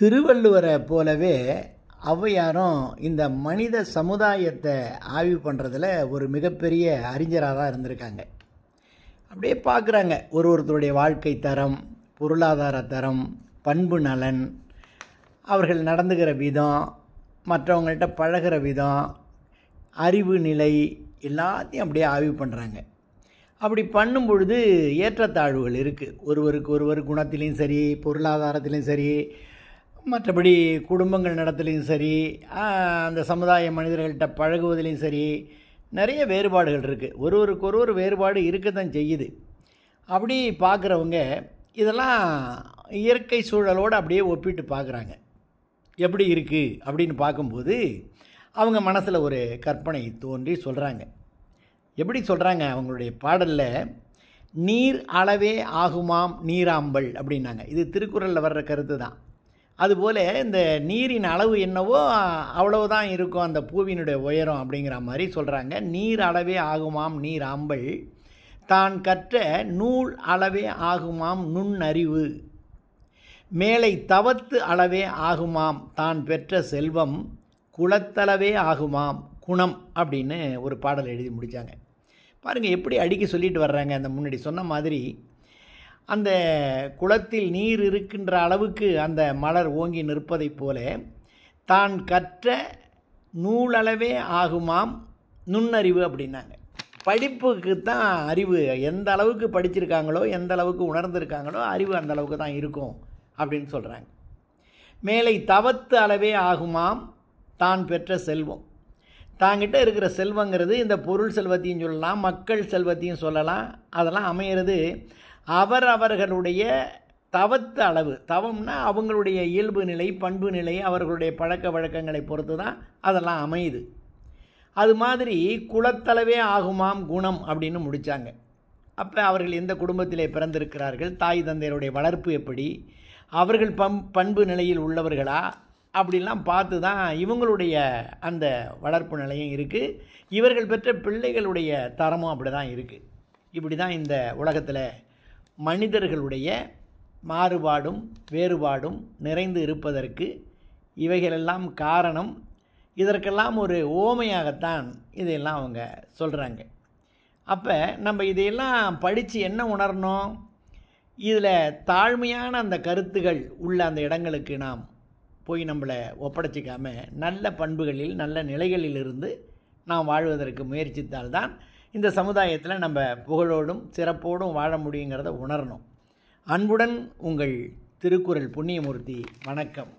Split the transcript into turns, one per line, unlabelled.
திருவள்ளுவரை போலவே ஔவையாரும் இந்த மனித சமுதாயத்தை ஆய்வு பண்ணுறதுல ஒரு மிகப்பெரிய அறிஞராக தான் இருந்திருக்காங்க அப்படியே பார்க்குறாங்க ஒரு ஒருத்தருடைய வாழ்க்கை தரம் பொருளாதார தரம் பண்பு நலன் அவர்கள் நடந்துக்கிற விதம் மற்றவங்கள்ட்ட பழகிற விதம் அறிவு நிலை எல்லாத்தையும் அப்படியே ஆய்வு பண்ணுறாங்க அப்படி பண்ணும் பொழுது ஏற்றத்தாழ்வுகள் இருக்குது ஒருவருக்கு ஒருவர் குணத்திலையும் சரி பொருளாதாரத்திலையும் சரி மற்றபடி குடும்பங்கள் நடத்துலையும் சரி அந்த சமுதாய மனிதர்கள்ட்ட பழகுவதிலையும் சரி நிறைய வேறுபாடுகள் இருக்குது ஒருவருக்கு ஒரு ஒரு வேறுபாடு இருக்க தான் செய்யுது அப்படி பார்க்குறவங்க இதெல்லாம் இயற்கை சூழலோடு அப்படியே ஒப்பிட்டு பார்க்குறாங்க எப்படி இருக்குது அப்படின்னு பார்க்கும்போது அவங்க மனசில் ஒரு கற்பனை தோன்றி சொல்கிறாங்க எப்படி சொல்கிறாங்க அவங்களுடைய பாடலில் நீர் அளவே ஆகுமாம் நீராம்பல் அப்படின்னாங்க இது திருக்குறளில் வர்ற கருத்து தான் அதுபோல் இந்த நீரின் அளவு என்னவோ அவ்வளவுதான் இருக்கும் அந்த பூவினுடைய உயரம் அப்படிங்கிற மாதிரி சொல்கிறாங்க நீர் அளவே ஆகுமாம் நீர் ஆம்பல் தான் கற்ற நூல் அளவே ஆகுமாம் நுண்ணறிவு மேலை தவத்து அளவே ஆகுமாம் தான் பெற்ற செல்வம் குளத்தளவே ஆகுமாம் குணம் அப்படின்னு ஒரு பாடல் எழுதி முடித்தாங்க பாருங்கள் எப்படி அடிக்க சொல்லிட்டு வர்றாங்க அந்த முன்னாடி சொன்ன மாதிரி அந்த குளத்தில் நீர் இருக்கின்ற அளவுக்கு அந்த மலர் ஓங்கி நிற்பதைப் போல தான் கற்ற நூலளவே ஆகுமாம் நுண்ணறிவு அப்படின்னாங்க படிப்புக்கு தான் அறிவு எந்த அளவுக்கு படிச்சிருக்காங்களோ எந்த அளவுக்கு உணர்ந்திருக்காங்களோ அறிவு அந்த அளவுக்கு தான் இருக்கும் அப்படின்னு சொல்கிறாங்க மேலே தவத்து அளவே ஆகுமாம் தான் பெற்ற செல்வம் தாங்கிட்ட இருக்கிற செல்வங்கிறது இந்த பொருள் செல்வத்தையும் சொல்லலாம் மக்கள் செல்வத்தையும் சொல்லலாம் அதெல்லாம் அமையிறது அவர் அவர்களுடைய தவத்து அளவு தவம்னா அவங்களுடைய இயல்பு நிலை பண்பு நிலை அவர்களுடைய பழக்க வழக்கங்களை பொறுத்து தான் அதெல்லாம் அமையுது அது மாதிரி குலத்தளவே ஆகுமாம் குணம் அப்படின்னு முடித்தாங்க அப்போ அவர்கள் எந்த குடும்பத்திலே பிறந்திருக்கிறார்கள் தாய் தந்தையருடைய வளர்ப்பு எப்படி அவர்கள் பம் பண்பு நிலையில் உள்ளவர்களா அப்படிலாம் பார்த்து தான் இவங்களுடைய அந்த வளர்ப்பு நிலையும் இருக்குது இவர்கள் பெற்ற பிள்ளைகளுடைய தரமும் அப்படி தான் இருக்குது இப்படி தான் இந்த உலகத்தில் மனிதர்களுடைய மாறுபாடும் வேறுபாடும் நிறைந்து இருப்பதற்கு இவைகளெல்லாம் காரணம் இதற்கெல்லாம் ஒரு ஓமையாகத்தான் இதையெல்லாம் அவங்க சொல்கிறாங்க அப்போ நம்ம இதையெல்லாம் படித்து என்ன உணரணும் இதில் தாழ்மையான அந்த கருத்துகள் உள்ள அந்த இடங்களுக்கு நாம் போய் நம்மளை ஒப்படைச்சிக்காமல் நல்ல பண்புகளில் நல்ல நிலைகளிலிருந்து நாம் வாழ்வதற்கு முயற்சித்தால்தான் இந்த சமுதாயத்தில் நம்ம புகழோடும் சிறப்போடும் வாழ முடியுங்கிறத உணரணும் அன்புடன் உங்கள் திருக்குறள் புண்ணியமூர்த்தி வணக்கம்